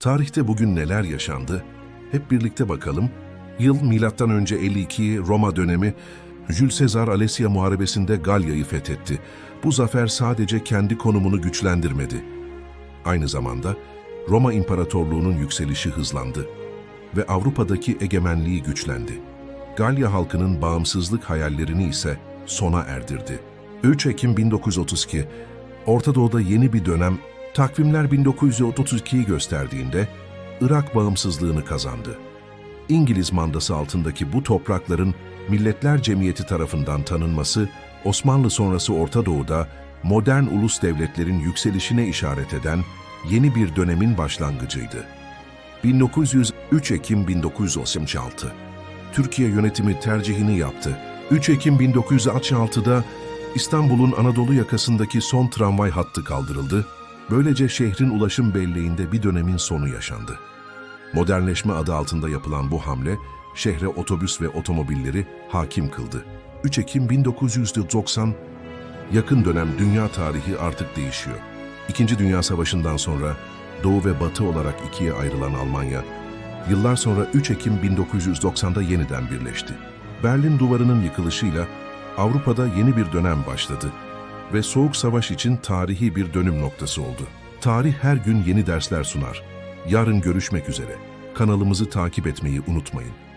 Tarihte bugün neler yaşandı? Hep birlikte bakalım. Yıl milattan önce 52 Roma dönemi Jules Caesar Alessia Muharebesi'nde Galya'yı fethetti. Bu zafer sadece kendi konumunu güçlendirmedi. Aynı zamanda Roma İmparatorluğu'nun yükselişi hızlandı ve Avrupa'daki egemenliği güçlendi. Galya halkının bağımsızlık hayallerini ise sona erdirdi. 3 Ekim 1932, Orta Doğu'da yeni bir dönem, takvimler 1932'yi gösterdiğinde Irak bağımsızlığını kazandı. İngiliz mandası altındaki bu toprakların Milletler Cemiyeti tarafından tanınması, Osmanlı sonrası Orta Doğu'da modern ulus devletlerin yükselişine işaret eden yeni bir dönemin başlangıcıydı. 1903 Ekim 1966 Türkiye yönetimi tercihini yaptı. 3 Ekim 1966'da İstanbul'un Anadolu yakasındaki son tramvay hattı kaldırıldı. Böylece şehrin ulaşım belleğinde bir dönemin sonu yaşandı. Modernleşme adı altında yapılan bu hamle, şehre otobüs ve otomobilleri hakim kıldı. 3 Ekim 1990, yakın dönem dünya tarihi artık değişiyor. İkinci Dünya Savaşı'ndan sonra Doğu ve Batı olarak ikiye ayrılan Almanya, yıllar sonra 3 Ekim 1990'da yeniden birleşti. Berlin Duvarı'nın yıkılışıyla Avrupa'da yeni bir dönem başladı ve Soğuk Savaş için tarihi bir dönüm noktası oldu. Tarih her gün yeni dersler sunar. Yarın görüşmek üzere. Kanalımızı takip etmeyi unutmayın.